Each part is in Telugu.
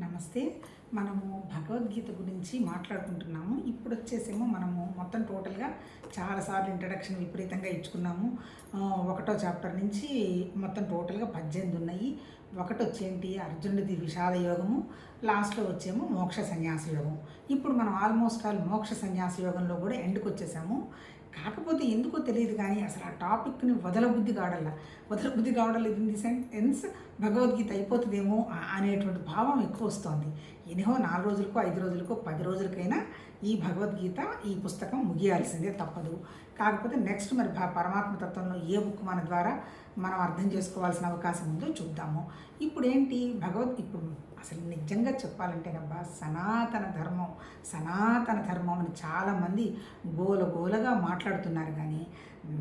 నమస్తే. మనము భగవద్గీత గురించి మాట్లాడుకుంటున్నాము. ఇప్పుడు వచ్చేసేమో మనము మొత్తం టోటల్గా చాలాసార్లు ఇంట్రడక్షన్ విపరీతంగా ఇచ్చుకున్నాము. ఒకటో చాప్టర్ నుంచి మొత్తం టోటల్గా పద్దెనిమిది ఉన్నాయి. ఒకటి వచ్చేంటి? అర్జునుడిది విషాద యోగము. లాస్ట్లో వచ్చేమో మోక్ష సన్యాస యోగం ఇప్పుడు మనం ఆల్మోస్ట్ ఆల్ మోక్ష సన్యాస యోగంలో కూడా ఎండ్కి వచ్చేసాము. కాకపోతే ఎందుకో తెలియదు కానీ అసలు ఆ టాపిక్ని వదలబుద్ధి కావడల్లా వదలబుద్ధి కావడం ఇన్ ది సెన్స్ భగవద్గీత అయిపోతుందేమో అనేటువంటి భావం ఎక్కువ వస్తోంది. ఎనిహో నాలుగు రోజులకో ఐదు రోజులకో పది రోజులకైనా ఈ భగవద్గీత ఈ పుస్తకం ముగియాల్సిందే తప్పదు. కాకపోతే నెక్స్ట్ మరి పరమాత్మ తత్వంలో ఏ బుక్ మన ద్వారా మనం అర్థం చేసుకోవాల్సిన అవకాశం ఉందో చూద్దాము. ఇప్పుడు ఏంటి భగవద్ ఇప్పుడు అసలు నిజంగా చెప్పాలంటేనబ్బా సనాతన ధర్మం సనాతన ధర్మం అని చాలామంది గోల గోలగా మాట్లాడుతున్నారు. కానీ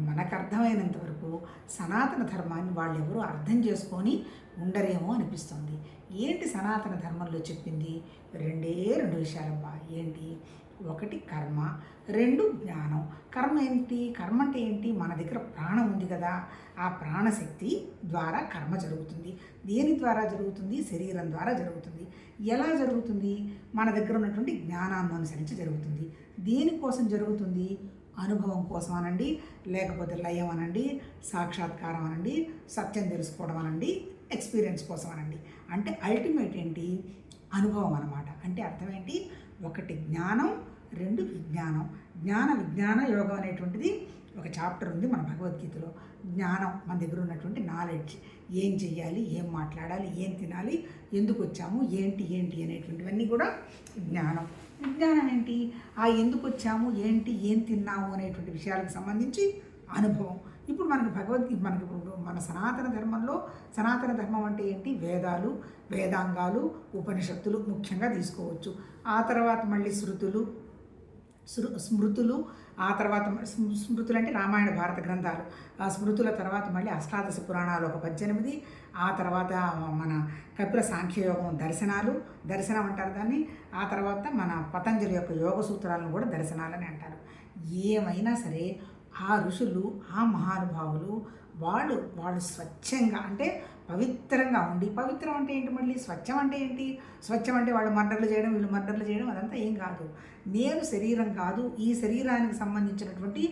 మనకు అర్థమైనంత వరకు సనాతన ధర్మాన్ని వాళ్ళు ఎవరు అర్థం చేసుకొని ఉండరేమో అనిపిస్తుంది. ఏంటి సనాతన ధర్మంలో చెప్పింది? రెండే రెండు విషయాలబ్బా. ఏంటి? ఒకటి కర్మ రెండు జ్ఞానం. కర్మ ఏంటి? కర్మ అంటే ఏంటి? మన దగ్గర ప్రాణం ఉంది కదా. ఆ ప్రాణశక్తి ద్వారా కర్మ జరుగుతుంది. దేని ద్వారా జరుగుతుంది? శరీరం ద్వారా జరుగుతుంది. ఎలా జరుగుతుంది? మన దగ్గర ఉన్నటువంటి జ్ఞానాన్ని అనుసరించి జరుగుతుంది. దేనికోసం జరుగుతుంది? అనుభవం కోసం అనండి. లేకపోతే లయం అనండి. సాక్షాత్కారం అనండి. సత్యం తెలుసుకోవడం అనండి. ఎక్స్పీరియన్స్ కోసం అనండి. అంటే అల్టిమేట్ ఏంటి? అనుభవం అనమాట అంటే అర్థం ఏంటి? ఒకటి జ్ఞానం రెండు విజ్ఞానం. జ్ఞాన విజ్ఞాన యోగం అనేటువంటిది ఒక చాప్టర్ ఉంది మన భగవద్గీతలో. జ్ఞానం మన దగ్గర ఉన్నటువంటి నాలెడ్జ్ ఏం చెయ్యాలి? ఏం మాట్లాడాలి? ఏం తినాలి? ఎందుకు వచ్చాము? ఏంటి? ఏంటి? అనేటువంటివన్నీ కూడా జ్ఞానం. విజ్ఞానం ఏంటి? ఆ ఎందుకు వచ్చాము? ఏంటి? ఏం తిన్నాము? అనేటువంటి విషయాలకు సంబంధించి అనుభవం. ఇప్పుడు మనకి భగవద్గీత మనకి ఇప్పుడు మన సనాతన ధర్మంలో సనాతన ధర్మం అంటే ఏంటి? వేదాలు వేదాంగాలు ఉపనిషత్తులు ముఖ్యంగా తీసుకోవచ్చు. ఆ తర్వాత మళ్ళీ శృతులు స్మృతులు ఆ తర్వాత స్మృతులు అంటే రామాయణ భారత గ్రంథాలు. ఆ స్మృతుల తర్వాత మళ్ళీ అష్టాదశ పురాణాలు ఒక పద్దెనిమిది ఆ తర్వాత మన కపిల సాంఖ్యయోగం దర్శనాలు దర్శనం అంటారు దాన్ని. ఆ తర్వాత మన పతంజలి యొక్క యోగ సూత్రాలను కూడా దర్శనాలని అంటారు. ఏమైనా సరే ఆ ఋషులు ఆ మహానుభావులు వాళ్ళు వాళ్ళు స్వచ్ఛంగా అంటే పవిత్రంగా ఉండి పవిత్రం అంటే ఏంటి మళ్ళీ? స్వచ్ఛం అంటే ఏంటి? స్వచ్ఛం అంటే వాళ్ళు మర్డర్లు చేయడం వీళ్ళు మర్డర్లు చేయడం అదంతా ఏం కాదు. నేను శరీరం కాదు ఈ శరీరానికి సంబంధించినటువంటి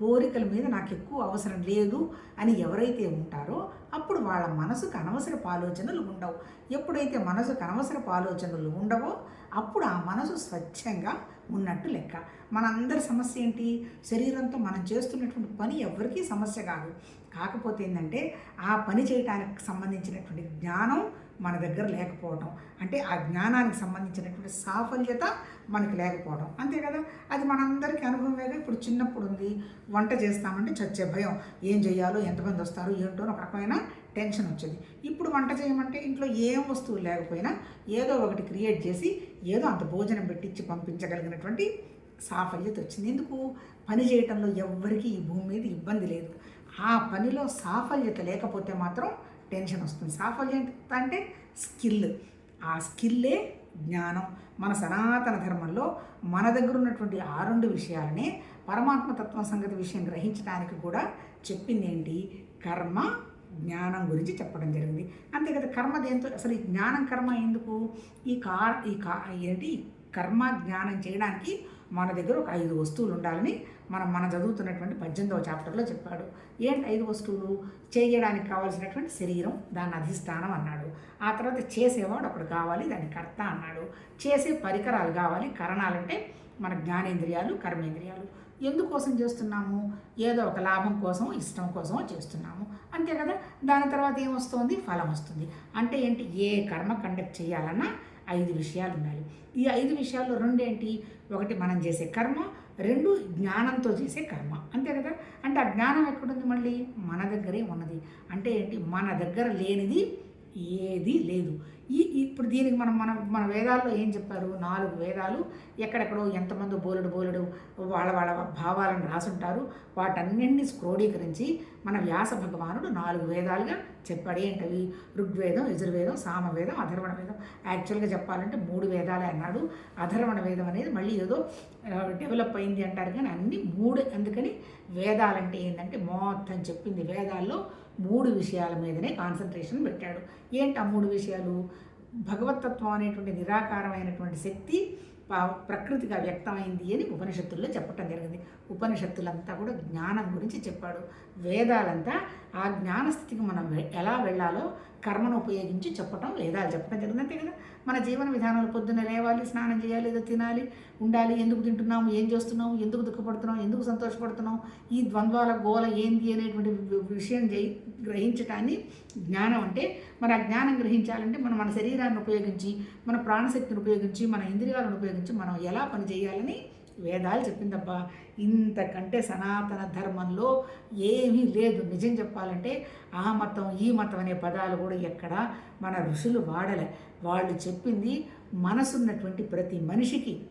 కోరికల మీద నాకు ఎక్కువ అవసరం లేదు అని ఎవరైతే ఉంటారో అప్పుడు వాళ్ళ మనసుకు అనవసరపు ఆలోచనలు ఉండవు. ఎప్పుడైతే మనసుకు అనవసరపు ఆలోచనలు ఉండవో అప్పుడు ఆ మనసు స్వచ్ఛంగా ఉన్నట్టు లెక్క. మనందరి సమస్య ఏంటి? శరీరంతో మనం చేస్తున్నటువంటి పని ఎవరికీ సమస్య కాదు. కాకపోతే ఏంటంటే ఆ పని చేయడానికి సంబంధించినటువంటి జ్ఞానం మన దగ్గర లేకపోవడం అంటే ఆ జ్ఞానానికి సంబంధించినటువంటి సాఫల్యత మనకి లేకపోవడం అంతే కదా? అది మనందరికీ అనుభవమేగా. ఇప్పుడు చిన్నప్పుడు ఉంది వంట చేస్తామంటే చచ్చే భయం. ఏం చేయాలో ఎంతమంది వస్తారు ఏంటో ఒక రకమైన టెన్షన్ వచ్చేది. ఇప్పుడు వంట చేయమంటే ఇంట్లో ఏం వస్తువు లేకపోయినా ఏదో ఒకటి క్రియేట్ చేసి ఏదో అంత భోజనం పెట్టించి పంపించగలిగినటువంటి సాఫల్యత వచ్చింది. ఎందుకు? పని చేయటంలో ఎవ్వరికీ ఈ భూమి మీద ఇబ్బంది లేదు. ఆ పనిలో సాఫల్యత లేకపోతే మాత్రం టెన్షన్ వస్తుంది. సాఫల్యత అంటే స్కిల్. ఆ స్కిల్లే జ్ఞానం. మన సనాతన ధర్మంలో మన దగ్గర ఉన్నటువంటి ఆ రెండు విషయాలనే పరమాత్మ తత్వం సంగతి విషయం గ్రహించడానికి కూడా చెప్పింది ఏంటి కర్మ జ్ఞానం గురించి చెప్పడం జరిగింది. అంతే కదా కర్మ దేంతో అసలు ఈ జ్ఞానం కర్మ ఎందుకు? ఈ కా ఈ కా ఏంటి? కర్మ జ్ఞానం చేయడానికి మన దగ్గర ఒక ఐదు వస్తువులు ఉండాలని మనం మనం చదువుతున్నటువంటి పద్దెనిమిదవ చాప్టర్లో చెప్పాడు. ఏంటి ఐదు వస్తువులు? చేయడానికి కావాల్సినటువంటి శరీరం దాన్ని అధిష్టానం అన్నాడు. ఆ తర్వాత చేసేవాడు ఒకడు కావాలి దాని కర్త అన్నాడు. చేసే పరికరాలు కావాలి కరణాలంటే మన జ్ఞానేంద్రియాలు కర్మేంద్రియాలు. ఎందుకోసం చేస్తున్నాము? ఏదో ఒక లాభం కోసం ఇష్టం కోసం చేస్తున్నాము. అంతే కదా? దాని తర్వాత ఏమొస్తుంది ఫలం వస్తుంది. అంటే ఏంటి? ఏ కర్మ కండక్ట్ చేయాలన్నా ఐదు విషయాలు ఉండాలి. ఈ ఐదు విషయాల్లో రెండు ఏంటి ఒకటి మనం చేసే కర్మ రెండు జ్ఞానంతో చేసే కర్మ. అంతే కదా? అంటే ఆ జ్ఞానం ఎక్కడుంది మళ్ళీ? మన దగ్గరే ఉన్నది. అంటే ఏంటి? మన దగ్గర లేనిది ఏది లేదు. ఈ ఇప్పుడు దీనికి మనం మన మన వేదాల్లో ఏం చెప్పారు? నాలుగు వేదాలు ఎక్కడెక్కడో ఎంతమంది బోలుడు బోలుడు వాళ్ళ వాళ్ళ భావాలను రాసుంటారు. వాటన్నింటినీ క్రోడీకరించి మన వ్యాస భగవానుడు నాలుగు వేదాలుగా చెప్పాడు. ఏంటవి? ఋగ్వేదం యజుర్వేదం సామవేదం అధర్వణ వేదం యాక్చువల్గా చెప్పాలంటే మూడు వేదాలే అన్నాడు. అధర్వణ వేదం అనేది మళ్ళీ ఏదో డెవలప్ అయింది అంటారు కానీ అన్ని మూడు. అందుకని వేదాలంటే ఏంటంటే మొత్తం చెప్పింది వేదాల్లో మూడు విషయాల మీదనే కాన్సన్ట్రేషన్ పెట్టాడు. ఏంటి ఆ మూడు విషయాలు? భగవతత్వం అనేటువంటి నిరాకారమైనటువంటి శక్తి ప్రకృతిగా వ్యక్తమైంది అని ఉపనిషత్తుల్లో చెప్పటం జరిగింది. ఉపనిషత్తులంతా కూడా జ్ఞానం గురించి చెప్పాడు. వేదాలంతా ఆ జ్ఞానస్థితికి మనం ఎలా వెళ్ళాలో కర్మను ఉపయోగించి చెప్పటం వేదాలు చెప్పడం జరిగింది. అంతే కదా? మన జీవన విధానాలు పొద్దున్న లేవాలి స్నానం చేయాలి ఏదో తినాలి ఉండాలి ఎందుకు తింటున్నాము ఏం చేస్తున్నాము ఎందుకు దుఃఖపడుతున్నాం ఎందుకు సంతోషపడుతున్నాం ఈ ద్వంద్వాల గోల ఏంది అనేటువంటి విషయం గ్రహించటాన్ని జ్ఞానం అంటే మరి ఆ జ్ఞానం గ్రహించాలంటే మనం మన శరీరాన్ని ఉపయోగించి మన ప్రాణశక్తిని ఉపయోగించి మన ఇంద్రియాలను ఉపయోగించి మనం ఎలా పని చేయాలని వేదాలు చెప్పిందబ్బా. ఇంతకంటే సనాతన ధర్మంలో ఏమీ లేదు. నిజం చెప్పాలంటే ఆ మతం ఈ మతం అనే పదాలు కూడా ఎక్కడ మన ఋషులు వాడలే. వాళ్ళు చెప్పింది మనసున్నటువంటి ప్రతి మనిషికి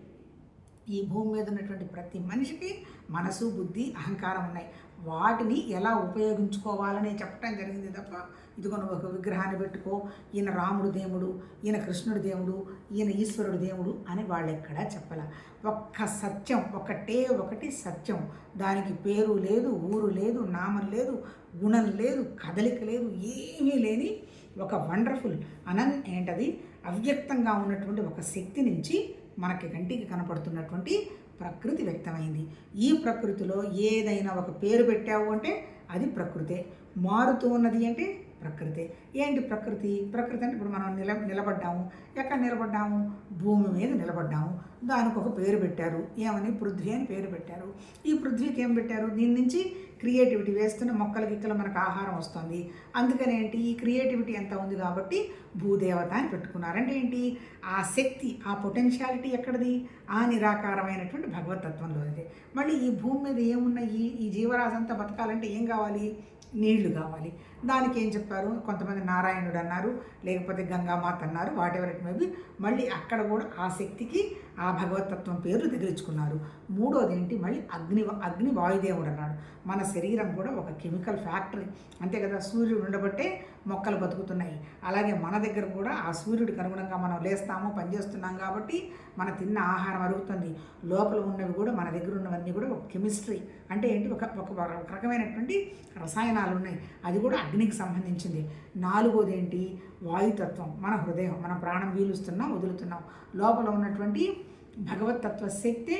ఈ భూమి మీద ఉన్నటువంటి ప్రతి మనిషికి మనసు బుద్ధి అహంకారం ఉన్నాయి. వాటిని ఎలా ఉపయోగించుకోవాలని చెప్పడం జరిగింది తప్ప ఇదిగో నువ్వు ఒక విగ్రహాన్ని పెట్టుకో. ఈయన రాముడు దేవుడు ఈయన కృష్ణుడు దేవుడు ఈయన ఈశ్వరుడు దేవుడు అని వాళ్ళు ఎక్కడా చెప్పాల. ఒక్క సత్యం ఒకటే ఒకటి సత్యం. దానికి పేరు లేదు ఊరు లేదు నామం లేదు గుణం లేదు కదలిక లేదు ఏమీ లేని ఒక వండర్ఫుల్ అనన్ ఏంటది? అవ్యక్తంగా ఉన్నటువంటి ఒక శక్తి నుంచి మనకి కంటికి కనపడుతున్నటువంటి ప్రకృతి వ్యక్తమైంది. ఈ ప్రకృతిలో ఏదైనా ఒక పేరు పెట్టావు అంటే అది ప్రకృతే. మారుతూ ఉన్నది అంటే ప్రకృతే. ఏంటి ప్రకృతి? ప్రకృతి అంటే ఇప్పుడు మనం నిల నిలబడ్డాము. ఎక్కడ నిలబడ్డాము? భూమి మీద నిలబడ్డాము. దానికి ఒక పేరు పెట్టారు. ఏమని? పృథ్వీ అని పేరు పెట్టారు. ఈ పృథ్వీకి ఏం పెట్టారు? దీని నుంచి క్రియేటివిటీ వేస్తున్న మొక్కల గిక్కలు మనకు ఆహారం వస్తుంది. అందుకని ఏంటి? ఈ క్రియేటివిటీ ఎంత ఉంది కాబట్టి భూదేవత అని పెట్టుకున్నారు అంటే ఏంటి? ఆ శక్తి ఆ పొటెన్షియాలిటీ ఎక్కడిది? ఆ నిరాకారమైనటువంటి భగవతత్వంలో ఉంది. మళ్ళీ ఈ భూమి మీద ఏమున్నాయి? ఈ జీవరాశి అంతా బతకాలంటే ఏం కావాలి? నీళ్ళు కావాలి. దానికి ఏం చెప్పారు? కొంతమంది నారాయణుడు అన్నారు లేకపోతే గంగామాత అన్నారు వాటెవర్ ఇట్ మేబీ మళ్ళీ అక్కడ కూడా ఆ శక్తికి ఆ భగవతత్వం పేరు తగిలించుకున్నారు మూడోది ఏంటి మళ్ళీ అగ్ని అగ్ని వాయుదేవుడు అన్నాడు. మన శరీరం కూడా ఒక కెమికల్ ఫ్యాక్టరీ. అంతే కదా? సూర్యుడు ఉండబట్టే మొక్కలు బతుకుతున్నాయి. అలాగే మన దగ్గర కూడా ఆ సూర్యుడికి అనుగుణంగా మనం లేస్తాము పనిచేస్తున్నాం కాబట్టి మన తిన్న ఆహారం అరుగుతుంది. లోపల ఉన్నవి కూడా మన దగ్గర ఉన్నవన్నీ కూడా ఒక కెమిస్ట్రీ. అంటే ఏంటి? ఒక ఒక రకమైనటువంటి రసాయనాలు ఉన్నాయి. అది కూడా అగ్నికి సంబంధించింది. నాలుగోది ఏంటి వాయుతత్వం. మన హృదయం. మన ప్రాణం వీలుస్తున్నాం వదులుతున్నాం. లోపల ఉన్నటువంటి భగవతత్వ శక్తే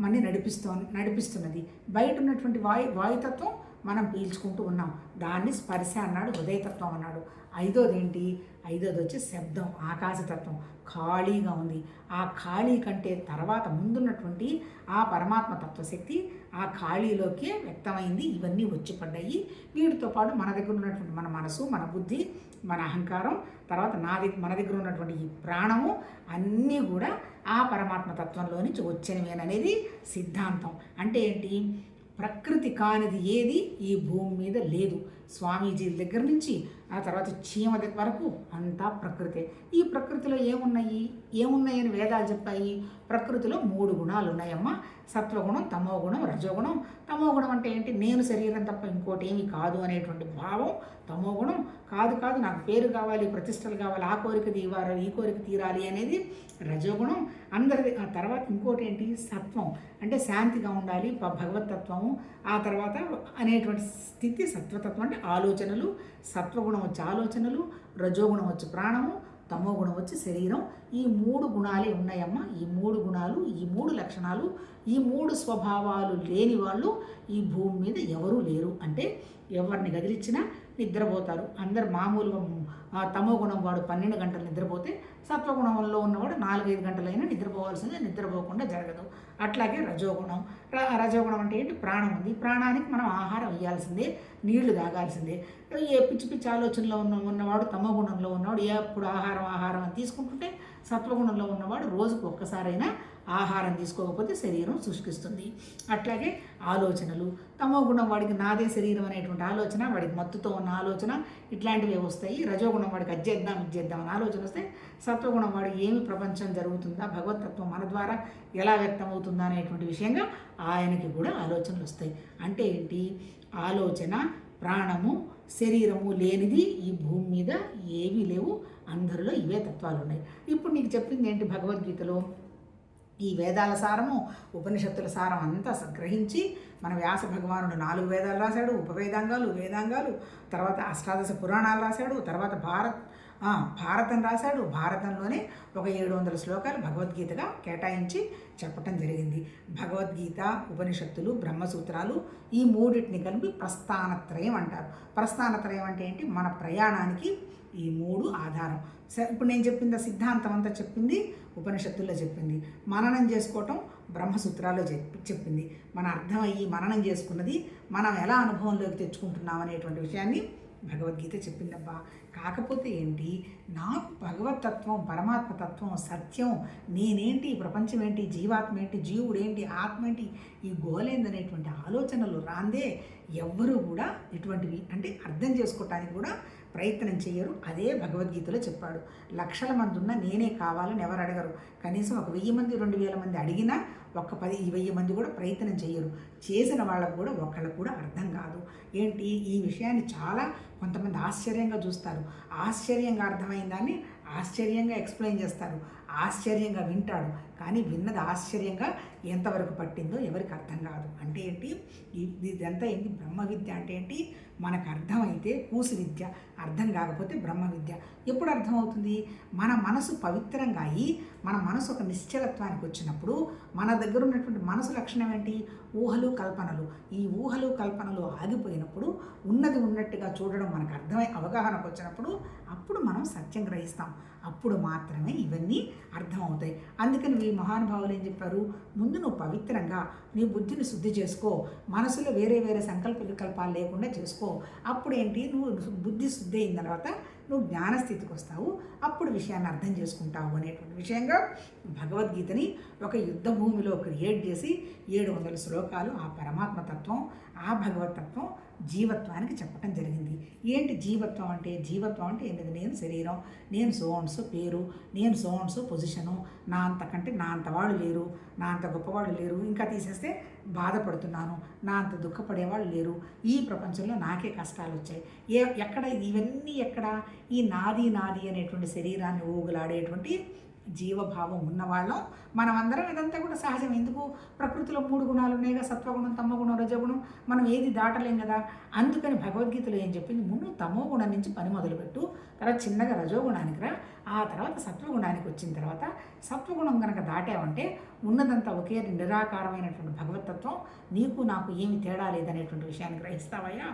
మనని నడిపిస్తూ నడిపిస్తున్నది. బయట ఉన్నటువంటి వాయు వాయుతత్వం మనం పీల్చుకుంటూ ఉన్నాం. దాన్ని స్పర్శ అన్నాడు హృదయతత్వం అన్నాడు. ఐదోది ఏంటి ఐదోది వచ్చి శబ్దం ఆకాశతత్వం. ఖాళీగా ఉంది. ఆ ఖాళీ కంటే తర్వాత ముందున్నటువంటి ఆ పరమాత్మ తత్వశక్తి ఆ ఖాళీలోకే వ్యక్తమైంది. ఇవన్నీ వచ్చి పడ్డాయి. వీటితో పాటు మన దగ్గర ఉన్నటువంటి మన మనసు మన బుద్ధి మన అహంకారం తర్వాత నా మన దగ్గర ఉన్నటువంటి ఈ ప్రాణము అన్నీ కూడా ఆ పరమాత్మ తత్వంలో నుంచి వచ్చినవేననేది సిద్ధాంతం. అంటే ఏంటి? ప్రకృతి కానిది ఏది ఈ భూమి మీద లేదు. స్వామీజీల దగ్గర నుంచి ఆ తర్వాత చీమ దగ్గర వరకు అంతా ప్రకృతే. ఈ ప్రకృతిలో ఏమున్నాయి? ఏమున్నాయని వేదాలు చెప్పాయి? ప్రకృతిలో మూడు గుణాలు ఉన్నాయమ్మా. సత్వగుణం తమో గుణం రజోగుణం. తమో గుణం అంటే ఏంటి? నేను శరీరం తప్ప ఇంకోటి ఏమీ కాదు అనేటువంటి భావం. తమో గుణం కాదు కాదు నాకు పేరు కావాలి ప్రతిష్టలు కావాలి ఆ కోరిక తీవాలి ఈ కోరిక తీరాలి అనేది రజోగుణం. అందరిది ఆ తర్వాత ఇంకోటి ఏంటి? సత్వం. అంటే శాంతిగా ఉండాలి ప- భగవతత్వము ఆ తర్వాత అనేటువంటి స్థితి సత్వతత్వం అంటే ఆలోచనలు సత్వగుణం వచ్చి ఆలోచనలు రజోగుణం వచ్చి ప్రాణము తమో గుణం వచ్చి శరీరం. ఈ మూడు గుణాలే ఉన్నాయమ్మా. ఈ మూడు గుణాలు ఈ మూడు లక్షణాలు ఈ మూడు స్వభావాలు లేని వాళ్ళు ఈ భూమి మీద ఎవరూ లేరు. అంటే ఎవరిని గదిలిచ్చినా నిద్రపోతారు. అందరు మామూలుగా ఆ తమో గుణం వాడు పన్నెండు గంటలు నిద్రపోతే సత్వగుణంలో ఉన్నవాడు నాలుగైదు గంటలైనా నిద్రపోవాల్సిందే నిద్రపోకుండా జరగదు. అట్లాగే రజోగుణం. ర- రజోగుణం అంటే ఏంటి? ప్రాణం ఉంది. ప్రాణానికి మనం ఆహారం ఇవ్వాల్సిందే నీళ్ళు తాగాల్సిందే. ఏ పిచ్చి పిచ్చి ఆలోచనలో ఉన్న ఉన్నవాడు తమ గుణంలో ఉన్నవాడు ఎప్పుడు ఆహారం ఆహారం అని తీసుకుంటుంటే సత్వగుణంలో ఉన్నవాడు రోజుకు ఒక్కసారైనా ఆహారం తీసుకోకపోతే శరీరం శుష్కిస్తుంది. అట్లాగే ఆలోచనలు. తమో గుణం వాడికి నాదే శరీరం అనేటువంటి ఆలోచన వాడికి మత్తుతో ఉన్న ఆలోచన ఇట్లాంటివి వస్తాయి. రజోగుణం వాడికి అజ్జేద్దాం ఇచ్చేద్దాం అని ఆలోచన వస్తే సత్వగుణం వాడికి ఏమి ప్రపంచం జరుగుతుందా? భగవతత్వం మన ద్వారా ఎలా వ్యక్తమవుతుందా అనేటువంటి విషయంగా ఆయనకి కూడా ఆలోచనలు వస్తాయి. అంటే ఏంటి? ఆలోచన ప్రాణము శరీరము లేనిది ఈ భూమి మీద ఏమీ లేవు. అందరిలో ఇవే తత్వాలు ఉన్నాయి. ఇప్పుడు నీకు చెప్పింది ఏంటి భగవద్గీతలో? ఈ వేదాల సారము ఉపనిషత్తుల సారం అంతా సంగ్రహించి మన వ్యాస భగవానుడు నాలుగు వేదాలు రాశాడు ఉపవేదాంగాలు వేదాంగాలు తర్వాత అష్టాదశ పురాణాలు రాశాడు తర్వాత భారత్ భారతం రాశాడు. భారతంలోనే ఒక ఏడు వందల శ్లోకాలు భగవద్గీతగా కేటాయించి చెప్పటం జరిగింది. భగవద్గీత ఉపనిషత్తులు బ్రహ్మసూత్రాలు ఈ మూడింటిని కలిపి ప్రస్థానత్రయం అంటారు. ప్రస్థానత్రయం అంటే ఏంటి? మన ప్రయాణానికి ఈ మూడు ఆధారం. ఇప్పుడు నేను చెప్పింది సిద్ధాంతం అంతా చెప్పింది? ఉపనిషత్తుల్లో చెప్పింది. మననం చేసుకోవటం బ్రహ్మసూత్రాల్లో చెప్పి చెప్పింది. మన అర్థమయ్యి మననం చేసుకున్నది మనం ఎలా అనుభవంలోకి తెచ్చుకుంటున్నాం అనేటువంటి విషయాన్ని భగవద్గీత చెప్పిందబ్బా. కాకపోతే ఏంటి? నాకు భగవతత్వం పరమాత్మతత్వం సత్యం నేనేంటి ప్రపంచం ఏంటి జీవాత్మ ఏంటి జీవుడు ఆత్మ ఏంటి ఈ గోలేందనేటువంటి ఆలోచనలు రాందే ఎవ్వరూ కూడా ఇటువంటివి అంటే అర్థం చేసుకోవటానికి కూడా ప్రయత్నం చేయరు అదే భగవద్గీతలో చెప్పాడు. లక్షల మంది ఉన్నా నేనే కావాలని ఎవరు అడగరు. కనీసం ఒక వెయ్యి మంది రెండు వేల మంది అడిగినా ఒక్క పది వెయ్యి మంది కూడా ప్రయత్నం చేయరు. చేసిన వాళ్ళకు కూడా ఒకళ్ళకు కూడా అర్థం కాదు. ఏంటి? ఈ విషయాన్ని చాలా కొంతమంది ఆశ్చర్యంగా చూస్తారు. ఆశ్చర్యంగా అర్థమైన దాన్ని ఆశ్చర్యంగా ఎక్స్ప్లెయిన్ చేస్తారు. ఆశ్చర్యంగా వింటాడు కానీ విన్నది ఆశ్చర్యంగా ఎంతవరకు పట్టిందో ఎవరికి అర్థం కాదు. అంటే ఏంటి? ఇదంతా ఏంటి? బ్రహ్మ విద్య అంటే ఏంటి? మనకు అర్థమైతే కూసు విద్య అర్థం కాకపోతే బ్రహ్మ విద్య. ఎప్పుడు అర్థమవుతుంది? మన మనసు పవిత్రంగా అయ్యి మన మనసు ఒక నిశ్చలత్వానికి వచ్చినప్పుడు మన దగ్గర ఉన్నటువంటి మనసు లక్షణం ఏంటి? ఊహలు కల్పనలు. ఈ ఊహలు కల్పనలు ఆగిపోయినప్పుడు ఉన్నది ఉన్నట్టుగా చూడడం మనకు అర్థమై అవగాహనకు వచ్చినప్పుడు అప్పుడు మనం సత్యం గ్రహిస్తాం. అప్పుడు మాత్రమే ఇవన్నీ అర్థమవుతాయి. అందుకని ఈ మహానుభావులు ఏం చెప్పారు? ముందు నువ్వు పవిత్రంగా నీ బుద్ధిని శుద్ధి చేసుకో మనసులో వేరే వేరే సంకల్ప వికల్పాలు లేకుండా చేసుకో. అప్పుడు ఏంటి? నువ్వు బుద్ధి శుద్ధి అయిన తర్వాత నువ్వు జ్ఞానస్థితికి వస్తావు. అప్పుడు విషయాన్ని అర్థం చేసుకుంటావు అనేటువంటి విషయంగా భగవద్గీతని ఒక యుద్ధ భూమిలో క్రియేట్ చేసి ఏడు వందల శ్లోకాలు ఆ పరమాత్మ తత్వం ఆ భగవతత్వం జీవత్వానికి చెప్పటం జరిగింది. ఏంటి జీవత్వం అంటే? జీవత్వం అంటే ఏంటిది? నేను శరీరం నేను సోన్సు పేరు నేను సోన్సు పొజిషను నా అంతకంటే నా అంత వాళ్ళు లేరు నా అంత గొప్పవాళ్ళు లేరు ఇంకా తీసేస్తే బాధపడుతున్నాను నా అంత దుఃఖపడేవాళ్ళు లేరు. ఈ ప్రపంచంలో నాకే కష్టాలు వచ్చాయి. ఏ ఎక్కడ ఇవన్నీ ఎక్కడ? ఈ నాది నాది అనేటువంటి శరీరాన్ని ఊగులాడేటువంటి జీవభావం ఉన్నవాళ్ళం. మనమందరం ఇదంతా కూడా సహజం ఎందుకు? ప్రకృతిలో మూడు గుణాలు ఉన్నాయిగా సత్వగుణం తమగుణం రజగుణం. మనం ఏది దాటలేం కదా. అందుకని భగవద్గీతలో ఏం చెప్పింది? ముందు తమో గుణం నుంచి పని మొదలుపెట్టు. తర్వాత చిన్నగా రజోగుణానికి రా. ఆ తర్వాత సత్వగుణానికి వచ్చిన తర్వాత సత్వగుణం కనుక దాటావంటే ఉన్నదంతా ఒకే నిరాకారమైనటువంటి భగవతత్వం. నీకు నాకు ఏమి తేడా లేదనేటువంటి విషయాన్ని గ్రహిస్తావయ్యా.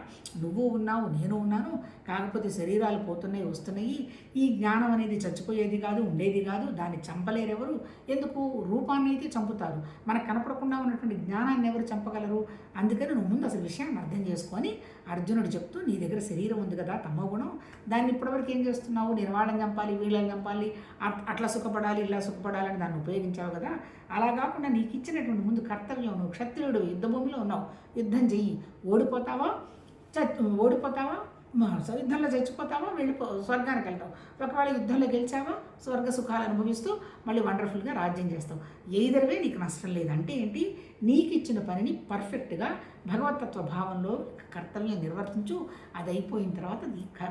నువ్వు ఉన్నావు నేను ఉన్నాను. కాకపోతే శరీరాలు పోతున్నాయి వస్తున్నాయి. ఈ జ్ఞానం అనేది చచ్చిపోయేది కాదు ఉండేది కాదు. దాన్ని చంపలేరెవరు? ఎందుకు? రూపాన్ని అయితే చంపుతారు. మనకు కనపడకుండా ఉన్నటువంటి జ్ఞానాన్ని ఎవరు చంపగలరు? అందుకని నువ్వు ముందు అసలు విషయాన్ని అర్థం చేసుకొని అర్జునుడు చెప్తూ నీ దగ్గర శరీరం ఉంది కదా తమ్మ గుణం. దాన్ని ఇప్పటివరకు ఏం చేస్తున్నావు? నేను వాళ్ళని చంపాలి వీళ్ళని చంపాలి అట్లా సుఖపడాలి ఇలా సుఖపడాలని దాన్ని ఉపయోగించావు కదా. అలా కాకుండా నీకు ఇచ్చినటువంటి ముందు కర్తవ్యం నువ్వు క్షత్రియుడు యుద్ధభూమిలో ఉన్నావు యుద్ధం చెయ్యి. ఓడిపోతావా? చ- ఓడిపోతావా? యుద్ధంలో చచ్చిపోతావా? వెళ్ళిపో స్వర్గానికి వెళ్తావు. ఒకవేళ యుద్ధంలో గెలిచావా? స్వర్గ సుఖాలు అనుభవిస్తూ మళ్ళీ వండర్ఫుల్గా రాజ్యం చేస్తావు. ఎయిదర్వే నీకు నష్టం లేదు. అంటే ఏంటి? నీకు ఇచ్చిన పనిని పర్ఫెక్ట్గా భగవతత్వ భావంలో కర్తవ్యం నిర్వర్తించు. అది అయిపోయిన తర్వాత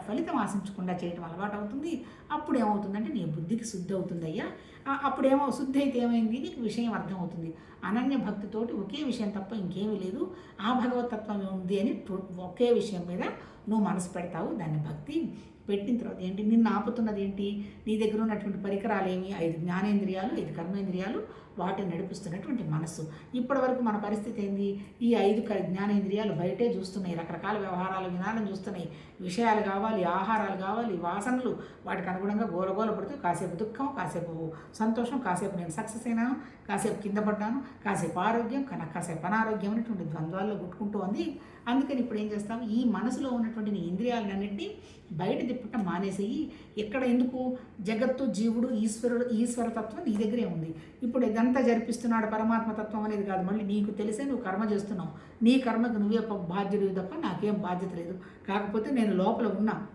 ఫలితం ఆశించకుండా చేయటం అలవాటు అవుతుంది. అప్పుడు ఏమవుతుందంటే నీ బుద్ధికి శుద్ధి అవుతుంది అయ్యా. అప్పుడేమో శుద్ధి అయితే ఏమైంది? నీకు విషయం అర్థమవుతుంది అనన్య భక్తితోటి ఒకే విషయం తప్ప ఇంకేమీ లేదు. ఆ భగవతత్వం ఉంది అని ఒకే విషయం మీద నువ్వు మనసు పెడతావు. దాన్ని భక్తి పెట్టిన తర్వాత ఏంటి? నిన్ను ఆపుతున్నది ఏంటి? నీ దగ్గర ఉన్నటువంటి పరికరాలు ఏమి ఐదు జ్ఞానేంద్రియాలు ఐదు కర్మేంద్రియాలు వాటిని నడిపిస్తున్నటువంటి మనస్సు. ఇప్పటివరకు మన పరిస్థితి ఏంది? ఈ ఐదు జ్ఞానేంద్రియాలు బయటే చూస్తున్నాయి. రకరకాల వ్యవహారాలు విధానం చూస్తున్నాయి. విషయాలు కావాలి ఆహారాలు కావాలి వాసనలు వాటికి అనుగుణంగా గోలగోల పడుతూ కాసేపు దుఃఖం కాసేపు సంతోషం కాసేపు నేను సక్సెస్ అయినాను కాసేపు కింద పడ్డాను కాసేపు ఆరోగ్యం కన కాసేపు అనారోగ్యం అనేటువంటి ద్వంద్వాల్లో కొట్టుకుంటూ ఉంది. అందుకని ఇప్పుడు ఏం చేస్తాం? ఈ మనసులో ఉన్నటువంటి నీ ఇంద్రియాలన్నింటినీ బయట తిప్పటం మానేసేయి. ఎక్కడ ఎందుకు జగత్తు జీవుడు ఈశ్వరుడు ఈశ్వరతత్వం నీ దగ్గరే ఉంది. ఇప్పుడు ఇదంతా జరిపిస్తున్నాడు పరమాత్మ తత్వం అనేది కాదు. మళ్ళీ నీకు తెలిసే నువ్వు కర్మ చేస్తున్నావు. నీ కర్మకు నువ్వే ప- బాధ్యుడివి తప్ప నాకేం బాధ్యత లేదు. కాకపోతే నేను లోపల ఉన్నా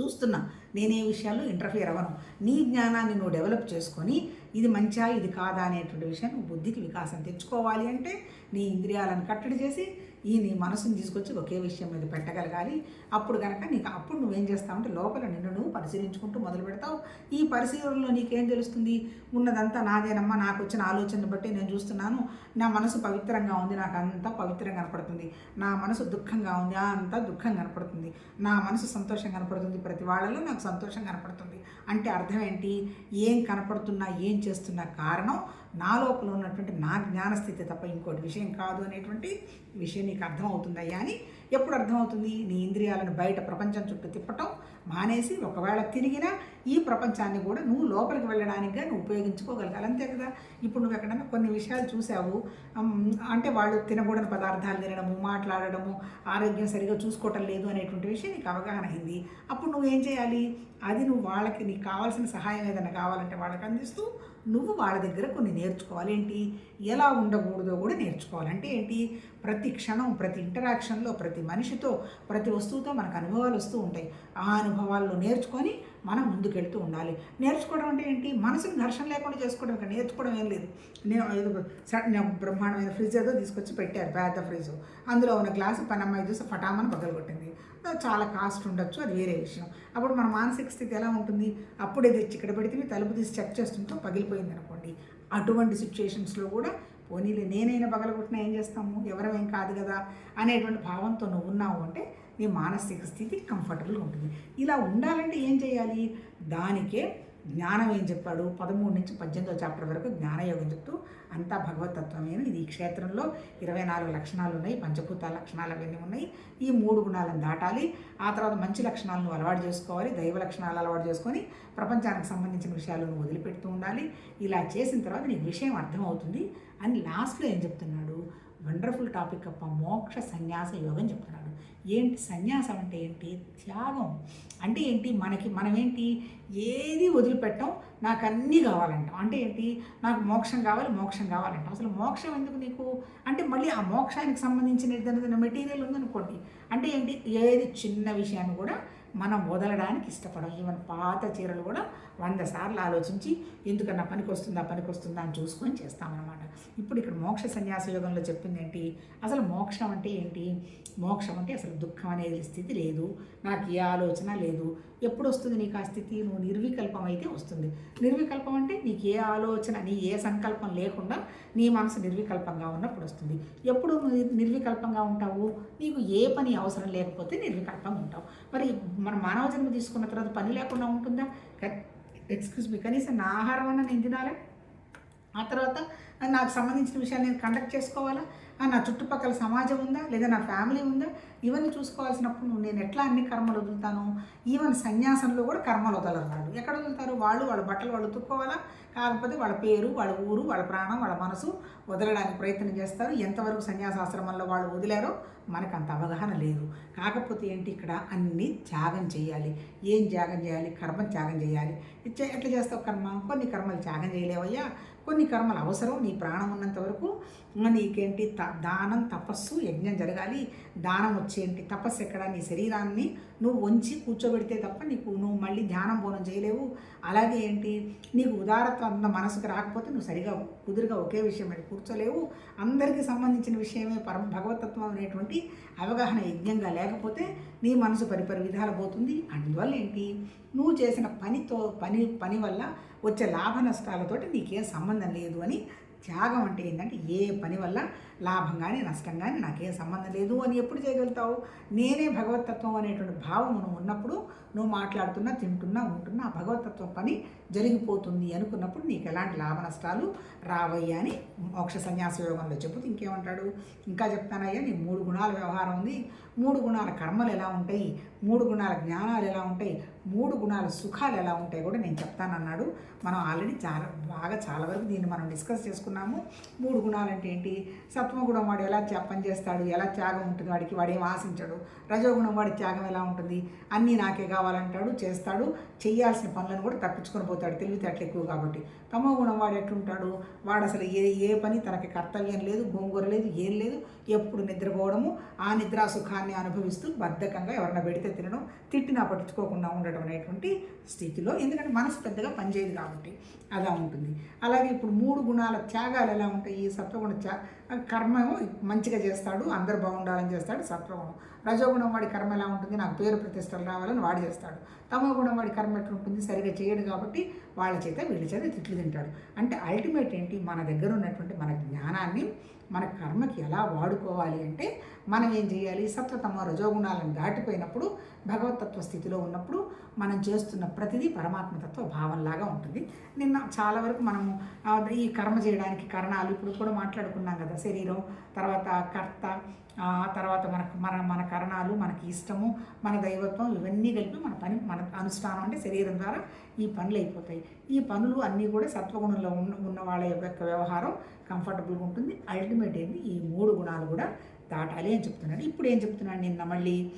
చూస్తున్నా నేనే విషయాల్లో ఇంటర్ఫియర్ అవ్వను. నీ జ్ఞానాన్ని నువ్వు డెవలప్ చేసుకొని ఇది మంచా ఇది కాదా అనేటువంటి విషయం నువ్వు బుద్ధికి వికాసం తెచ్చుకోవాలి అంటే నీ ఇంద్రియాలను కట్టడి చేసి ఈ నీ మనసుని తీసుకొచ్చి ఒకే విషయం మీద పెట్టగలగాలి. అప్పుడు కనుక నీకు అప్పుడు నువ్వేం చేస్తావంటే లోపల నిన్ను నువ్వు పరిశీలించుకుంటూ మొదలు పెడతావు. ఈ పరిశీలనలో నీకేం తెలుస్తుంది? ఉన్నదంతా నాదేనమ్మా నాకు వచ్చిన ఆలోచనను బట్టి నేను చూస్తున్నాను. నా మనసు పవిత్రంగా ఉంది నాకు అంతా పవిత్రంగా కనపడుతుంది. నా మనసు దుఃఖంగా ఉంది ఆ అంతా దుఃఖం కనపడుతుంది. నా మనసు సంతోషం కనపడుతుంది. ప్రతి వాళ్ళలో నాకు సంతోషం కనపడుతుంది. అంటే అర్థం ఏంటి? ఏం కనపడుతున్నా ఏం చేస్తున్నా కారణం నా లోపల ఉన్నటువంటి నా జ్ఞానస్థితి తప్ప ఇంకోటి విషయం కాదు అనేటువంటి విషయం నీకు అర్థమవుతుందయ్యా అని ఎప్పుడు అర్థమవుతుంది? నీ ఇంద్రియాలను బయట ప్రపంచం చుట్టూ తిప్పటం మానేసి ఒకవేళ తిరిగినా ఈ ప్రపంచాన్ని కూడా నువ్వు లోపలికి వెళ్ళడానికిగా నువ్వు ఉపయోగించుకోగలగాలి. అంతే కదా? ఇప్పుడు నువ్వు ఎక్కడైనా కొన్ని విషయాలు చూసావు అంటే వాళ్ళు తినకూడని పదార్థాలు తినడము మాట్లాడడము ఆరోగ్యం సరిగా చూసుకోవటం లేదు అనేటువంటి విషయం నీకు అవగాహన అయింది. అప్పుడు నువ్వు ఏం చేయాలి? అది నువ్వు వాళ్ళకి నీకు కావాల్సిన సహాయం ఏదైనా కావాలంటే వాళ్ళకి అందిస్తూ నువ్వు వాళ్ళ దగ్గర కొన్ని నేర్చుకోవాలి. ఏంటి? ఎలా ఉండకూడదో కూడా నేర్చుకోవాలి. అంటే ఏంటి? ప్రతి క్షణం ప్రతి ఇంటరాక్షన్లో ప్రతి మనిషితో ప్రతి వస్తువుతో మనకు అనుభవాలు వస్తూ ఉంటాయి. ఆ అనుభవాల్లో నేర్చుకొని మనం ముందుకెళ్తూ ఉండాలి. నేర్చుకోవడం అంటే ఏంటి? మనసుని ఘర్షణ లేకుండా చేసుకోవడం ఇక్కడ నేర్చుకోవడం ఏం లేదు. నేను ఏదో సడన్ బ్రహ్మాండమైన ఫ్రిడ్జ్ ఏదో తీసుకొచ్చి పెట్టారు పెద్ద ఫ్రిడ్జ్. అందులో ఉన్న గ్లాసు పనమ్మాయి చూసి ఫటామని పగలగొట్టింది. చాలా కాస్ట్ ఉండొచ్చు అది వేరే విషయం. అప్పుడు మన మానసిక స్థితి ఎలా ఉంటుంది? అప్పుడే తెచ్చి ఇక్కడ పెడితే తలుపు తీసి చెక్ చేస్తుంటే పగిలిపోయింది అనుకోండి. అటువంటి సిచ్యుయేషన్స్లో కూడా పోనీలే నేనైనా పగలగొట్టినా ఏం చేస్తాము? ఎవరమేం కాదు కదా అనేటువంటి భావంతో నువ్వు ఉన్నావు అంటే మీ మానసిక స్థితి కంఫర్టబుల్గా ఉంటుంది. ఇలా ఉండాలంటే ఏం చేయాలి? దానికే జ్ఞానం ఏం చెప్పాడు? పదమూడు నుంచి పద్దెనిమిదో చాప్టర్ వరకు జ్ఞానయోగం చెప్తూ అంతా భగవతత్వమేను. ఇది ఈ క్షేత్రంలో ఇరవై నాలుగు లక్షణాలు ఉన్నాయి. పంచభూత లక్షణాలు అవన్నీ ఉన్నాయి. ఈ మూడు గుణాలను దాటాలి. ఆ తర్వాత మంచి లక్షణాలను అలవాటు చేసుకోవాలి. దైవ లక్షణాలు అలవాటు చేసుకొని ప్రపంచానికి సంబంధించిన విషయాలను వదిలిపెడుతూ ఉండాలి. ఇలా చేసిన తర్వాత నీకు విషయం అర్థమవుతుంది. అని లాస్ట్లో ఏం చెప్తున్నాడు? వండర్ఫుల్ టాపిక్ అప్ప మోక్ష సన్యాస యోగం చెప్తున్నాడు. ఏంటి సన్యాసం అంటే ఏంటి? త్యాగం. అంటే ఏంటి? మనకి మనం ఏంటి ఏది వదిలిపెట్టాం నాకు అన్నీ కావాలంటాం. అంటే ఏంటి? నాకు మోక్షం కావాలి మోక్షం కావాలంటాం. అసలు మోక్షం ఎందుకు నీకు? అంటే మళ్ళీ ఆ మోక్షానికి సంబంధించిన ఏదైనా మెటీరియల్ ఉందనుకోండి. అంటే ఏంటి? ఏది చిన్న విషయాన్ని కూడా మనం వదలడానికి ఇష్టపడం. ఈవెన్ పాత చీరలు కూడా వంద సార్లు ఆలోచించి ఎందుకన్నా పనికి వస్తుందా పనికి వస్తుందా అని చూసుకొని చేస్తామన్నమాట. ఇప్పుడు ఇక్కడ మోక్ష సన్యాస యోగంలో చెప్పింది ఏంటి? అసలు మోక్షం అంటే ఏంటి? మోక్షం అంటే అసలు దుఃఖం అనేది స్థితి లేదు. నాకు ఏ ఆలోచన లేదు. ఎప్పుడు వస్తుంది నీకు ఆ స్థితి? నువ్వు నిర్వికల్పం అయితే వస్తుంది. నిర్వికల్పం అంటే నీకు ఏ ఆలోచన నీ ఏ సంకల్పం లేకుండా నీ మనసు నిర్వికల్పంగా ఉన్నప్పుడు వస్తుంది. ఎప్పుడు నువ్వు నిర్వికల్పంగా ఉంటావు? నీకు ఏ పని అవసరం లేకపోతే నిర్వికల్పంగా ఉంటావు. మరి మన మానవ జన్మ తీసుకున్న తర్వాత పని లేకుండా ఉంటుందా? ఎక్స్క్యూజ్ మీ కనీసం నా ఆహారం అన్న నేను తినాలి? ఆ తర్వాత నాకు సంబంధించిన విషయాలు నేను కండక్ట్ చేసుకోవాలా? ఆ, నా చుట్టుపక్కల సమాజం ఉందా? లేదా నా ఫ్యామిలీ ఉందా? ఇవన్నీ చూసుకోవాల్సినప్పుడు నేను ఎట్లా అన్ని కర్మలు వదులుతాను? ఈవెన్ సన్యాసంలో కూడా కర్మలు వదలరు వాళ్ళు. ఎక్కడ వదులుతారు? వాళ్ళు వాళ్ళ బట్టలు వాళ్ళు ఉతుక్కోవాలా? కాకపోతే వాళ్ళ పేరు వాళ్ళ ఊరు వాళ్ళ ప్రాణం వాళ్ళ మనసు వదలడానికి ప్రయత్నం చేస్తారు. ఎంతవరకు సన్యాసాశ్రమంలో వాళ్ళు వదిలారో మనకు అంత అవగాహన లేదు. కాకపోతే ఏంటి? ఇక్కడ అన్నీ త్యాగం చేయాలి. ఏం త్యాగం చేయాలి? కర్మ త్యాగం చేయాలి. ఎట్లా చేస్తావు కర్మ? కొన్ని కర్మలు త్యాగం చేయలేవయ్యా. కొన్ని కర్మలు అవసరం. నీ ప్రాణం ఉన్నంత వరకు నీకేంటి? త దానం తపస్సు యజ్ఞం జరగాలి. దానం వచ్చేంటి తపస్సు ఎక్కడ? నీ శరీరాన్ని నువ్వు వంచి కూర్చోబెడితే తప్ప నీకు నువ్వు మళ్ళీ ధ్యానం బోనం చేయలేవు. అలాగే ఏంటి? నీకు ఉదారత్వం అంత మనసుకు రాకపోతే నువ్వు సరిగా కుదురుగా ఒకే విషయం మీద కూర్చోలేవు. అందరికీ సంబంధించిన విషయమే పరమ భగవతత్వం అనేటువంటి అవగాహన యజ్ఞంగా లేకపోతే నీ మనసు పరిపరి విధాలు పోతుంది. అందువల్ల ఏంటి? నువ్వు చేసిన పనితో పని పని వల్ల వచ్చే లాభ నష్టాలతోటి నీకేం సంబంధం లేదు అని త్యాగం అంటే ఏంటంటే ఏ పని వల్ల లాభం కానీ నష్టం కానీ నాకేం సంబంధం లేదు అని ఎప్పుడు చేయగలుగుతావు? నేనే భగవతత్వం అనేటువంటి భావం నువ్వు ఉన్నప్పుడు నువ్వు మాట్లాడుతున్నా తింటున్నా ఉంటున్నా ఆ భగవతత్వం పని జరిగిపోతుంది అనుకున్నప్పుడు నీకు ఎలాంటి లాభ నష్టాలు రావయ్యా అని మోక్ష సన్యాస యోగంలో చెబుతూ ఇంకేమంటాడు? ఇంకా చెప్తానయ్యా నీ మూడు గుణాల వ్యవహారం ఉంది. మూడు గుణాల కర్మలు ఎలా ఉంటాయి? మూడు గుణాల జ్ఞానాలు ఎలా ఉంటాయి? మూడు గుణాల సుఖాలు ఎలా ఉంటాయి కూడా నేను చెప్తానన్నాడు. మనం ఆల్రెడీ చాలా బాగా చాలా వరకు దీన్ని మనం డిస్కస్ చేసుకున్నాము. మూడు గుణాలు అంటే ఏంటి? సత్వగుణం వాడు ఎలా త్యా- పని చేస్తాడు ఎలా త్యాగం ఉంటుంది వాడికి వాడు ఏం ఆశించడు. రజోగుణం వాడి త్యాగం ఎలా ఉంటుంది? అన్నీ నాకే కావాలంటాడు చేస్తాడు చేయాల్సిన పనులను కూడా తప్పించుకొని పోతాడు తెలివితేటలు ఎక్కువ కాబట్టి. తమో గుణం వాడు ఎట్లుంటాడు? వాడు అసలు ఏ ఏ పని తనకి కర్తవ్యం లేదు గోంగూర లేదు ఏం లేదు. ఎప్పుడు నిద్రపోవడము ఆ నిద్రా సుఖాన్ని అనుభవిస్తూ బద్ధకంగా ఎవరన్నా పెడితే తినడం తిట్టినా పట్టించుకోకుండా ఉండడం అనేటువంటి స్థితిలో ఎందుకంటే మనసు పెద్దగా పనిచేయదు కాబట్టి అలా ఉంటుంది. అలాగే ఇప్పుడు మూడు గుణాల త్యాగాలు ఎలా ఉంటాయి? ఈ సత్వగుణ త్యా కర్మ మంచిగా చేస్తాడు అందరు బాగుండాలని చేస్తాడు సత్వగుణం. రజోగుణం వాడి కర్మ ఎలా ఉంటుంది? నాకు పేరు ప్రతిష్టలు రావాలని వాడు చేస్తాడు. తమో గుణం వాడి కర్మ ఎట్లుంటుంది సరిగా చేయడు కాబట్టి వాళ్ళ చేత వీళ్ళ చేత తిట్లు తింటాడు. అంటే అల్టిమేట్ ఏంటి? మన దగ్గర ఉన్నటువంటి మన జ్ఞానాన్ని మన కర్మకి ఎలా వాడుకోవాలి అంటే మనం ఏం చేయాలి? సత్వతమ రజోగుణాలను దాటిపోయినప్పుడు భగవతత్వ స్థితిలో ఉన్నప్పుడు మనం చేస్తున్న ప్రతిదీ పరమాత్మతత్వ భావంలాగా ఉంటుంది. నిన్న చాలా వరకు మనము ఈ కర్మ చేయడానికి కారణాలు ఇప్పుడు కూడా మాట్లాడుకున్నాం కదా శరీరం తర్వాత కర్త ఆ తర్వాత మనకు మన మన కరణాలు మనకి ఇష్టము మన దైవత్వం ఇవన్నీ కలిపి మన పని మన అనుష్ఠానం అంటే శరీరం ద్వారా ఈ పనులు అయిపోతాయి. ఈ పనులు అన్నీ కూడా సత్వగుణంలో ఉన్న ఉన్న వాళ్ళ యొక్క వ్యవహారం కంఫర్టబుల్గా ఉంటుంది. అల్టిమేట్ ఏంది? ఈ మూడు గుణాలు కూడా దాటాలి అని చెప్తున్నాడు. ఇప్పుడు ఏం చెప్తున్నాడు నిన్న మళ్ళీ?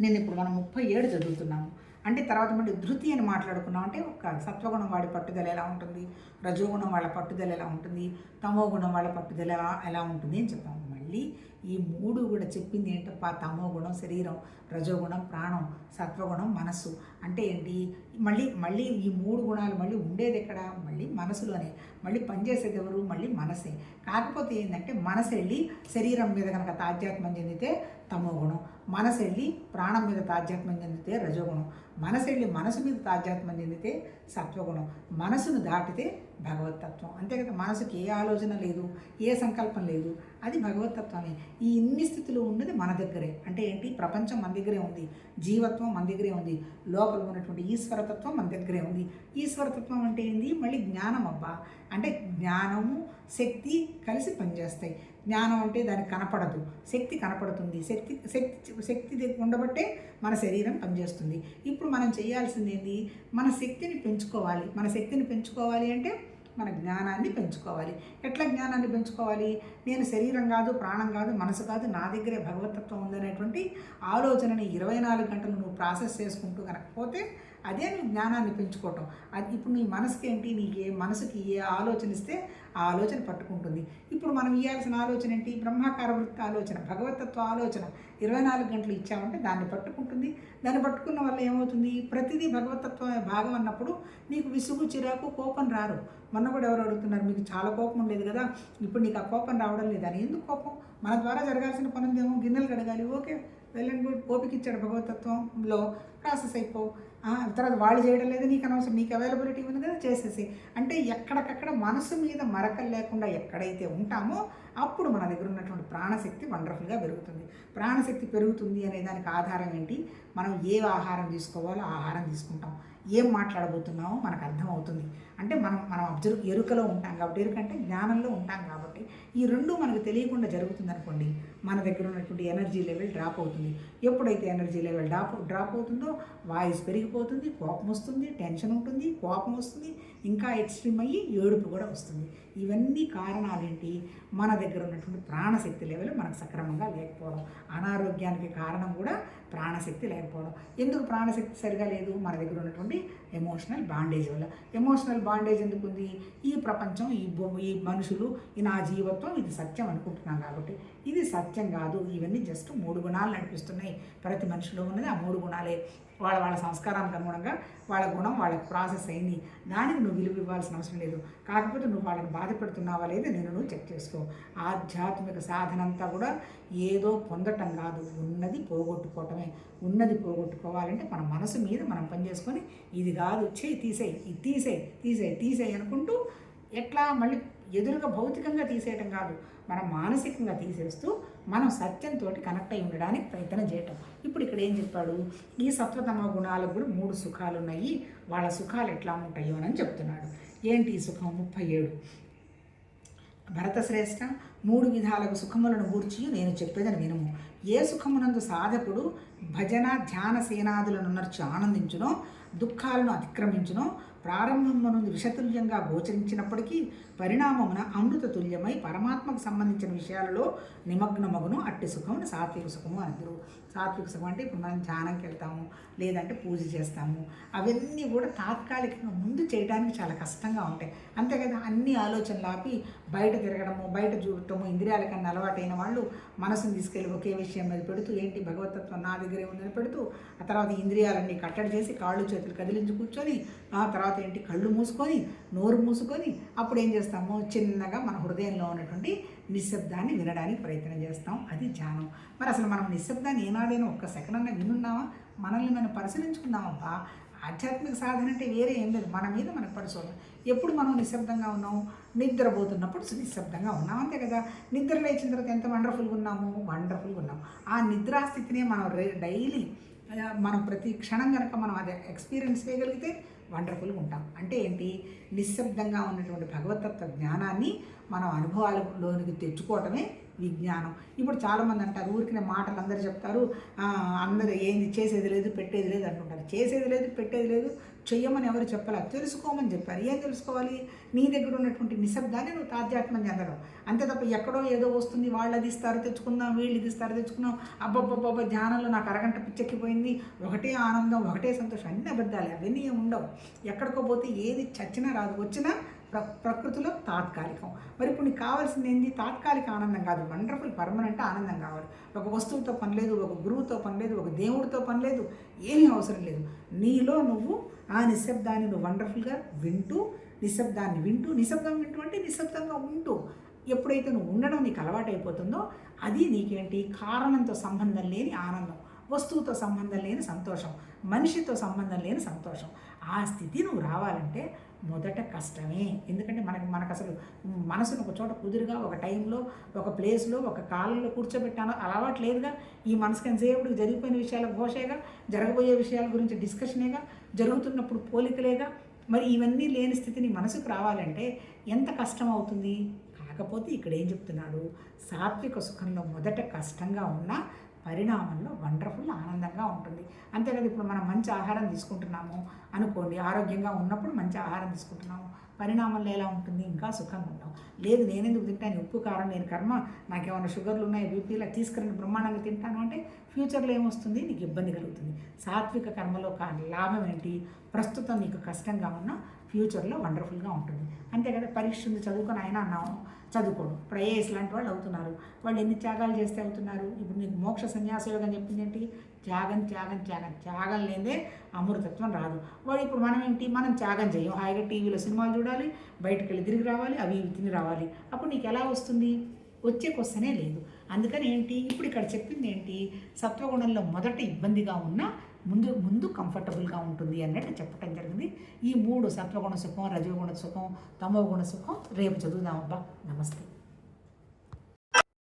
నేను ఇప్పుడు మనం ముప్పై ఏడు చదువుతున్నాము. అంటే తర్వాత మళ్ళీ ధృతి అని మాట్లాడుకున్నాం. అంటే ఒక సత్వగుణం వాడి పట్టుదల ఎలా ఉంటుంది? రజోగుణం వాళ్ళ పట్టుదల ఎలా ఉంటుంది? తమో గుణం వాళ్ళ పట్టుదల ఎలా- ఎలా ఉంటుంది? అని చెప్పాము మళ్ళీ ఈ మూడు కూడా చెప్పింది ఏంటప్ప? తమో గుణం శరీరం రజోగుణం ప్రాణం సత్వగుణం మనస్సు. అంటే ఏంటి? మళ్ళీ మళ్ళీ ఈ మూడు గుణాలు మళ్ళీ ఉండేది ఎక్కడ? మళ్ళీ మనసులోనే. మళ్ళీ పనిచేసేది ఎవరు? మళ్ళీ మనసే. కాకపోతే ఏంటంటే మనసు వెళ్ళి శరీరం మీద కనుక తాధ్యాత్మం చెందితే తమో గుణం. మనసు వెళ్ళి ప్రాణం మీద తాధ్యాత్మం చెందితే రజోగుణం. మనసు వెళ్ళి మనసు మీద తాధ్యాత్మం చెందితే సత్వగుణం. మనసును దాటితే భగవతత్వం అంతే కదా? మనసుకి ఏ ఆలోచన లేదు ఏ సంకల్పం లేదు. అది భగవతత్వమే. ఈ ఇన్ని స్థితిలో ఉన్నది మన దగ్గరే. అంటే ఏంటి? ప్రపంచం మన దగ్గరే ఉంది. జీవత్వం మన దగ్గరే ఉంది. లోపల ఉన్నటువంటి ఈశ్వరతత్వం మన దగ్గరే ఉంది. ఈశ్వరతత్వం అంటే ఏంది? మళ్ళీ జ్ఞానం అబ్బా. అంటే జ్ఞానము శక్తి కలిసి పనిచేస్తాయి. జ్ఞానం అంటే దానికి కనపడదు. శక్తి కనపడుతుంది. శక్తి శక్తి శక్తి దగ్గర ఉండబట్టే మన శరీరం పనిచేస్తుంది. ఇప్పుడు మనం చేయాల్సింది ఏంది? మన శక్తిని పెంచుకోవాలి. మన శక్తిని పెంచుకోవాలి అంటే మన జ్ఞానాన్ని పెంచుకోవాలి. ఎట్లా జ్ఞానాన్ని పెంచుకోవాలి? నేను శరీరం కాదు ప్రాణం కాదు మనసు కాదు నా దగ్గరే భగవతత్వం ఉందనేటువంటి ఆలోచనని ఇరవై నాలుగు గంటలు నువ్వు ప్రాసెస్ చేసుకుంటూ కనకపోతే అదే నువ్వు జ్ఞానాన్ని పెంచుకోవటం. అది ఇప్పుడు నీ మనసుకి ఏంటి నీకు ఏ మనసుకి ఏ ఆలోచన ఇస్తే ఆ ఆలోచన పట్టుకుంటుంది. ఇప్పుడు మనం ఇవ్వాల్సిన ఆలోచన ఏంటి? బ్రహ్మాకార వృత్తి ఆలోచన భగవతత్వ ఆలోచన. ఇరవై నాలుగు గంటలు ఇచ్చామంటే దాన్ని పట్టుకుంటుంది. దాన్ని పట్టుకున్న వల్ల ఏమవుతుంది? ప్రతిదీ భగవతత్వమే భాగం అన్నప్పుడు నీకు విసుగు చిరాకు కోపం రారు. మొన్న కూడా ఎవరు అడుగుతున్నారు మీకు చాలా కోపం ఉండేది కదా ఇప్పుడు నీకు ఆ కోపం రావడం లేదని ఎందుకు కోపం? మన ద్వారా జరగాల్సిన పనులు ఏమో గిన్నెలు కడగాలి. ఓకే వెల్ అండ్ గుడ్ ఓపిక ఇచ్చాడు భగవతత్వంలో. ప్రాసెస్ అయిపో. తర్వాత వాళ్ళు చేయడం లేదు నీకు అనవసరం నీకు అవైలబిలిటీ ఉంది కదా చేసేసి అంటే ఎక్కడికక్కడ మనసు మీద మరకలు లేకుండా ఎక్కడైతే ఉంటామో అప్పుడు మన దగ్గర ఉన్నటువంటి ప్రాణశక్తి వండర్ఫుల్గా పెరుగుతుంది. ప్రాణశక్తి పెరుగుతుంది అనే దానికి ఆధారం ఏంటి? మనం ఏ ఆహారం తీసుకోవాలో ఆహారం తీసుకుంటాం. ఏం మాట్లాడబోతున్నామో మనకు అర్థమవుతుంది. అంటే మనం మనం అబ్జర్వ్ ఎరుకలో ఉంటాం కాబట్టి ఎరుక అంటే జ్ఞానంలో ఉంటాం కాబట్టి ఈ రెండు మనకు తెలియకుండా జరుగుతుంది అనుకోండి మన దగ్గర ఉన్నటువంటి ఎనర్జీ లెవెల్ డ్రాప్ అవుతుంది. ఎప్పుడైతే ఎనర్జీ లెవెల్ డ్రాప్ డ్రాప్ అవుతుందో వాయిస్ పెరిగిపోతుంది కోపం వస్తుంది టెన్షన్ ఉంటుంది కోపం వస్తుంది ఇంకా ఎక్స్ట్రీమ్ అయ్యి ఏడుపు కూడా వస్తుంది. ఇవన్నీ కారణాలేంటి? మన దగ్గర ఉన్నటువంటి ప్రాణశక్తి లెవెల్ మనకు సక్రమంగా లేకపోవడం. అనారోగ్యానికి కారణం కూడా ప్రాణశక్తి లేకపోవడం. ఎందుకు ప్రాణశక్తి సరిగా లేదు? మన దగ్గర ఉన్నటువంటి ఎమోషనల్ బాండేజ్ వల్ల. ఎమోషనల్ బాండేజ్ ఎందుకు ఉంది ఈ ప్రపంచం ఈ ఈ మనుషులు ఈ నా జీవత్వం ఇది సత్యం అనుకుంటున్నాం కాబట్టి. ఇది సత్యం కాదు. ఇవన్నీ జస్ట్ మూడు గుణాలు నడిపిస్తున్నాయి. ప్రతి మనిషిలో ఉన్నది ఆ మూడు గుణాలే. వాళ్ళ వాళ్ళ సంస్కారానికి అనుగుణంగా వాళ్ళ గుణం వాళ్ళకి ప్రాసెస్ అయింది దానికి నువ్వు విలువ ఇవ్వాల్సిన అవసరం లేదు. కాకపోతే నువ్వు వాళ్ళని బాధ పెడుతున్నావా లేదా నేను నువ్వు చెక్ చేసుకో. ఆధ్యాత్మిక సాధన అంతా కూడా ఏదో పొందటం కాదు. ఉన్నది పోగొట్టుకోవటమే. ఉన్నది పోగొట్టుకోవాలంటే మన మనసు మీద మనం పనిచేసుకొని ఇది కాదు చేయి తీసేయి ఇది తీసేయి తీసేయి తీసేయి అనుకుంటూ ఎట్లా మళ్ళీ ఎదురుగా భౌతికంగా తీసేయటం కాదు. మనం మానసికంగా తీసేస్తూ మనం సత్యంతో కనెక్ట్ అయి ఉండడానికి ప్రయత్నం చేయటం. ఇప్పుడు ఇక్కడ ఏం చెప్పాడు? ఈ సత్వతమ గుణాలకు కూడా మూడు సుఖాలు ఉన్నాయి వాళ్ళ సుఖాలు ఎట్లా ఉంటాయో అని చెప్తున్నాడు. ఏంటి ఈ సుఖం? ముప్పై ఏడు. భరతశ్రేష్ఠ మూడు విధాలకు సుఖములను గూర్చి నేను చెప్పేదని వినుము. ఏ సుఖమునందు సాధకుడు భజన ధ్యాన సేనాదులను నర్చి ఆనందించునో దుఃఖాలను అతిక్రమించునో ప్రారంభమునందు విషతుల్యంగా గోచరించినప్పటికీ పరిణామమున అమృత తుల్యమై పరమాత్మకు సంబంధించిన విషయాలలో నిమగ్నమగును అట్టి సుఖమును సాత్విక సుఖము అందరు. సాత్విక సుఖం అంటే ఇప్పుడు మనం ధ్యానంకి వెళ్తాము లేదంటే పూజ చేస్తాము. అవన్నీ కూడా తాత్కాలికంగా ముందు చేయడానికి చాలా కష్టంగా ఉంటాయి. అంతే కదా అన్ని ఆలోచనలు ఆపి బయట తిరగడము బయట చూడటము ఇంద్రియాల కన్నా అలవాటైన వాళ్ళు మనసుని తీసుకెళ్ళి ఒకే విషయం మీద పెడుతూ ఏంటి భగవతత్వం నా దగ్గరే ఉందని పెడుతూ ఆ తర్వాత ఇంద్రియాలన్నీ కట్టడి చేసి కాళ్ళు చేతులు కదిలించి కూర్చొని ఆ తర్వాత ఏంటి కళ్ళు మూసుకొని నోరు మూసుకొని అప్పుడు ఏం చేస్తాము? చిన్నగా మన హృదయంలో ఉన్నటువంటి నిశ్శబ్దాన్ని వినడానికి ప్రయత్నం చేస్తాం. అది ధ్యానం. మరి అసలు మనం నిశ్శబ్దాన్ని ఏనాడైనా ఒక్క సెకండ్ అన్న వినున్నామా? మనల్ని మనం పరిశీలించుకుందామబ్బా. ఆధ్యాత్మిక సాధన అంటే వేరే ఏం లేదు. మన మీద మనకు పరిశోధన. ఎప్పుడు మనం నిశ్శబ్దంగా ఉన్నాం? నిద్రపోతున్నప్పుడు నిశ్శబ్దంగా ఉన్నాం. అంతే కదా. నిద్ర లేచిన తర్వాత ఎంత వండర్ఫుల్గా ఉన్నాము? వండర్ఫుల్గా ఉన్నాం. ఆ నిద్రాస్థితినే మనం రే డైలీ మనం ప్రతి క్షణం కనుక మనం అది ఎక్స్పీరియన్స్ చేయగలిగితే వండర్ఫుల్గా ఉంటాం. అంటే ఏంటి? నిశ్శబ్దంగా ఉన్నటువంటి భగవతత్వ జ్ఞానాన్ని మనం అనుభవాలలోనికి తెచ్చుకోవటమే విజ్ఞానం. ఇప్పుడు చాలామంది అంటారు ఊరికినే మాటలు అందరూ చెప్తారు అందరూ ఏంది చేసేది లేదు పెట్టేది లేదు అంటుంటారు. చేసేది లేదు పెట్టేది లేదు చెయ్యమని ఎవరు చెప్పలేదు తెలుసుకోమని చెప్పారు. ఏం తెలుసుకోవాలి? నీ దగ్గర ఉన్నటువంటి నిశ్శబ్దాన్ని నువ్వు తాధ్యాత్మం చెందడం. అంతే తప్ప ఎక్కడో ఏదో వస్తుంది వాళ్ళు అది ఇస్తారు తెచ్చుకుందాం వీళ్ళు ఇది ఇస్తారు తెచ్చుకుందాం. అబ్బబ్బబ్బబ్బ ధ్యానంలో నాకు అరగంట పిచ్చెక్కిపోయింది. ఒకటే ఆనందం ఒకటే సంతోషం. అన్ని అబద్ధాలు అవన్నీ ఏం ఉండవు. ఎక్కడికో పోతే ఏది చచ్చినా రాదు. వచ్చినా ప్ర ప్రకృతిలో తాత్కాలికం. మరి ఇప్పుడు నీకు కావాల్సింది ఏంది? తాత్కాలిక ఆనందం కాదు. వండర్ఫుల్ పర్మనెంట్ ఆనందం కావాలి. ఒక వస్తువుతో పని లేదు ఒక గురువుతో పని లేదు ఒక దేవుడితో పని లేదు ఏమీ అవసరం లేదు. నీలో నువ్వు ఆ నిశ్శబ్దాన్ని నువ్వు వండర్ఫుల్గా వింటూ నిశ్శబ్దాన్ని వింటూ నిశ్శబ్దం వింటూ అంటే నిశ్శబ్దంగా ఉంటూ ఎప్పుడైతే నువ్వు ఉండడం నీకు అలవాటైపోతుందో అది నీకేంటి? కారణంతో సంబంధం లేని ఆనందం. వస్తువుతో సంబంధం లేని సంతోషం. మనిషితో సంబంధం లేని సంతోషం. ఆ స్థితి నువ్వు రావాలంటే మొదట కష్టమే. ఎందుకంటే మనకి మనకు అసలు మనసును ఒక చోట కుదురుగా ఒక టైంలో ఒక ప్లేస్లో ఒక కాలంలో కూర్చోబెట్టాను అలవాటు లేదుగా. ఈ మనసుకి ఎంతసేపుడు జరిగిపోయిన విషయాల ఘోషేగా జరగబోయే విషయాల గురించి డిస్కషనేగా జరుగుతున్నప్పుడు పోలికలేగా. మరి ఇవన్నీ లేని స్థితిని మనసుకు రావాలంటే ఎంత కష్టం అవుతుంది? కాకపోతే ఇక్కడ ఏం చెప్తున్నాడు? సాత్విక సుఖంలో మొదట కష్టంగా ఉన్న పరిణామంలో వండర్ఫుల్ ఆనందంగా ఉంటుంది. అంతేకాదు ఇప్పుడు మనం మంచి ఆహారం తీసుకుంటున్నాము అనుకోండి ఆరోగ్యంగా ఉన్నప్పుడు మంచి ఆహారం తీసుకుంటున్నాము పరిణామంలో ఎలా ఉంటుంది? ఇంకా సుఖంగా ఉంటాం. లేదు నేనెందుకు తింటాను ఉప్పు కారం నేను కర్మ నాకేమైనా షుగర్లు ఉన్నాయి? బీపీలా తీసుకురండి బ్రహ్మాండంగా తింటాను అంటే ఫ్యూచర్లో ఏమొస్తుంది? నీకు ఇబ్బంది కలుగుతుంది. సాత్విక కర్మలో కానీ లాభం ఏంటి? ప్రస్తుతం నీకు కష్టంగా ఉన్నా ఫ్యూచర్లో వండర్ఫుల్గా ఉంటుంది. అంతే కదా పరీక్ష ఉంది చదువుకొని ఆయన అన్నాము చదువుకోడు. ఇప్పుడు ఐఏఎస్ లాంటి వాళ్ళు అవుతున్నారు. వాళ్ళు ఎన్ని త్యాగాలు చేస్తే అవుతున్నారు. ఇప్పుడు నీకు మోక్ష సన్యాస యోగం చెప్పింది ఏంటి? త్యాగం త్యాగం త్యాగం. త్యాగం లేదే అమృతత్వం రాదు. వాడు ఇప్పుడు మనం ఏంటి? మనం త్యాగం చేయం. హాయిగా టీవీలో సినిమాలు చూడాలి బయటకు వెళ్ళి తిరిగి రావాలి అవి ఇవి తిని రావాలి. అప్పుడు నీకు ఎలా వస్తుంది? వచ్చే క్వశ్చనే లేదు. అందుకని ఏంటి? ఇప్పుడు ఇక్కడ చెప్పింది ఏంటి? సత్వగుణంలో మొదట ఇబ్బందిగా ఉన్న ముందు ముందు కంఫర్టబుల్గా ఉంటుంది అన్నట్టు చెప్పడం జరిగింది. ఈ మూడు సత్వగుణ సుఖం రజోగుణ సుఖం తమోగుణ సుఖం రేపు చదువుదామబ్బా నమస్తే.